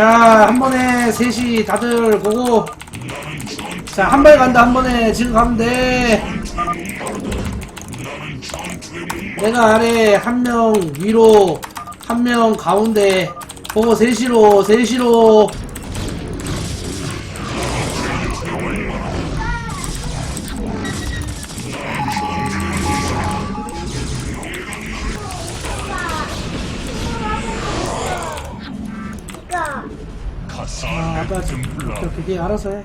자, 한 번에 셋이 다들 보고. 자, 한 발 간다, 한 번에. 지금 가면 돼. 내가 아래, 한 명 위로, 한 명 가운데. 보고 셋이로, 셋이로. 아, 지금. 오케이, 오케이, 네, 알아서 해.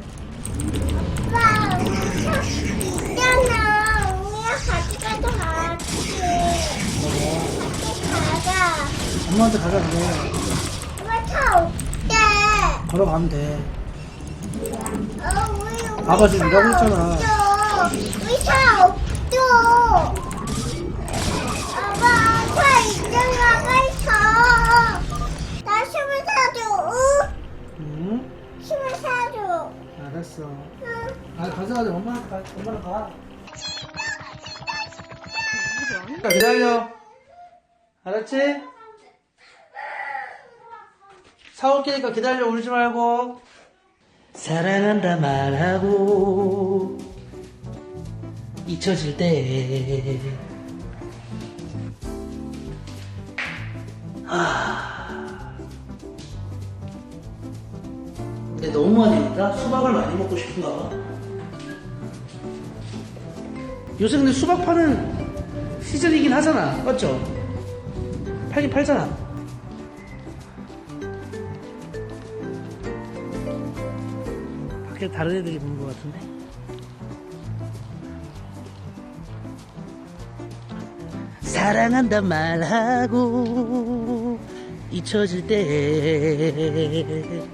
있잖아. 우리가 같이 가도 같이. 같이 가자. 엄마한테 가자, 그래. 엄마 차 없대. 걸어가면 돼. 어, 우리, 우리 아빠 지금 차 일하고 있잖아. 없어. 우리 차 없어. 아빠, 차 있잖아. 빨리 타. 나 힘을 사줘. 응? 응? 힘을 사줘. 알았어. 응. 아, 가져가자. 엄마한테 가. 엄마랑 가. 자, 기다려. 알았지? 사올 게니까 기다려. 울지 말고. 사랑한다 말하고 잊혀질 때 하... 근데 너무 많이 먹다? 수박을 많이 먹고 싶은가 봐. 요새 근데 수박 파는 시즌이긴 하잖아. 맞죠? 팔긴 팔잖아. 밖에 다른 애들이 보는 것 같은데? 사랑한단 말하고 잊혀질 때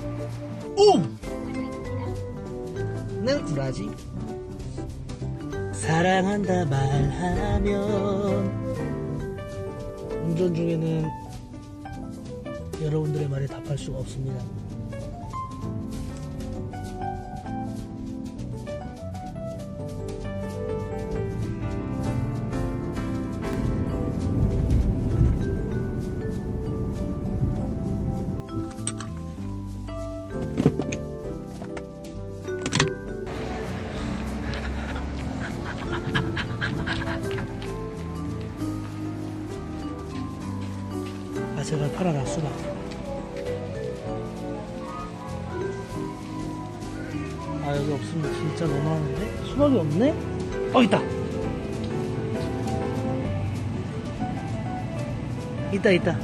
는 브라지 사랑한다 말하면 운전 중에는 여러분들의 말에 답할 수가 없습니다. 팔아라 수박 아 여기 없으면 진짜 너무하는데? 수박이 없네? 어 있다! 있다 있다. 야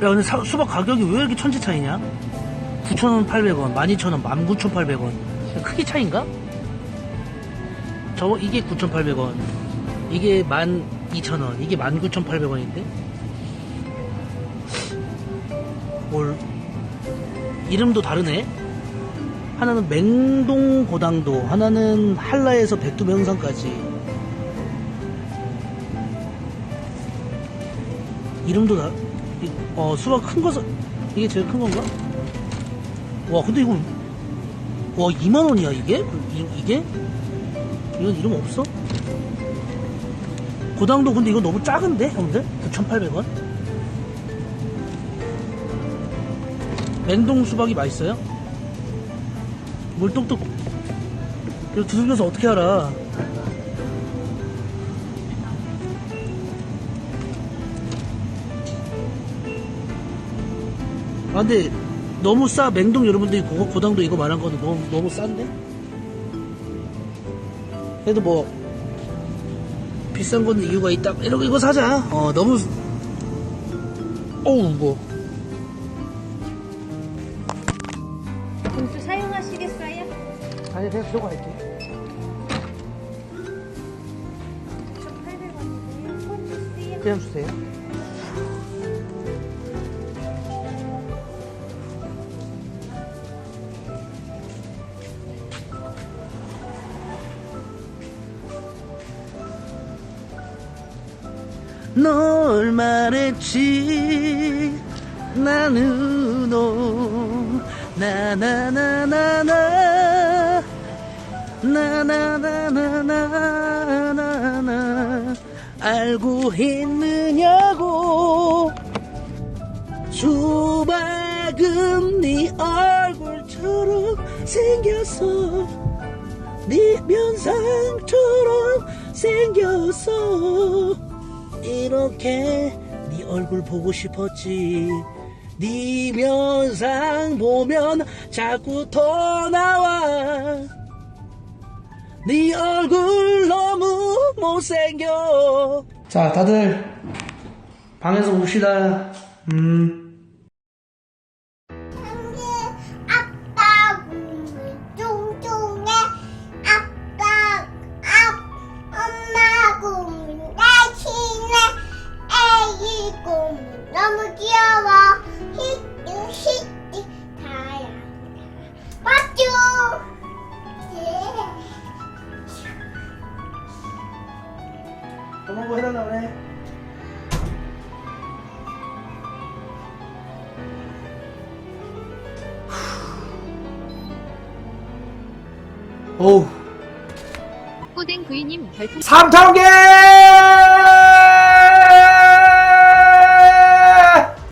근데 사- 수박 가격이 왜 이렇게 천지 차이냐? 9,000원 800원 12,000원. 19,800원 크기 차이인가? 저 이게 9,800원 이게 12,000원 이게 19,800원인데 이름도 다르네 하나는 맹동 고당도 하나는 한라에서 백두명산까지 이름도 다 이- 어, 수박 큰 거, 사- 이게 제일 큰 건가? 와, 근데 이거, 와, 2만원이야, 이게? 이, 이게? 이건 이름 없어? 고당도 근데 이거 너무 작은데, 형들? 9,800원? 냉동 수박이 맛있어요? 뭘 똑똑, 이거 두들겨서 어떻게 알아? 아 근데 너무 싸 맹동 여러분들이 고, 고당도 이거 말한 거는 너무 너무 싼데? 그래도 뭐 비싼 거는 이유가 있다 이러고 이거 사자 어 너무 어우 뭐 봉투 사용하시겠어요? 아니 그냥 들고 갈게 1,800원이고요. 폰 주세요. 그냥 주세요 널 말했지 나는 너 나나나나나. 나 나나나나나나. 알고 있느냐고. 수박 밝은 네 얼굴처럼 생겼어. 네 면상처럼 생겼어. 이렇게 네 얼굴 보고 싶었지 네 면상 보면 자꾸 더 나와. 네 얼굴 너무 못생겨. 자 다들 방에서 웁시다. 음. 한개 아빠 꿈이 뚱뚱해 아빠 아 엄마 꿈이 날씬해. 애기 꿈이 너무 귀여워 엄마 뭐 해달라 그래 어우 꼬댕 부이님 별풍 3,000개!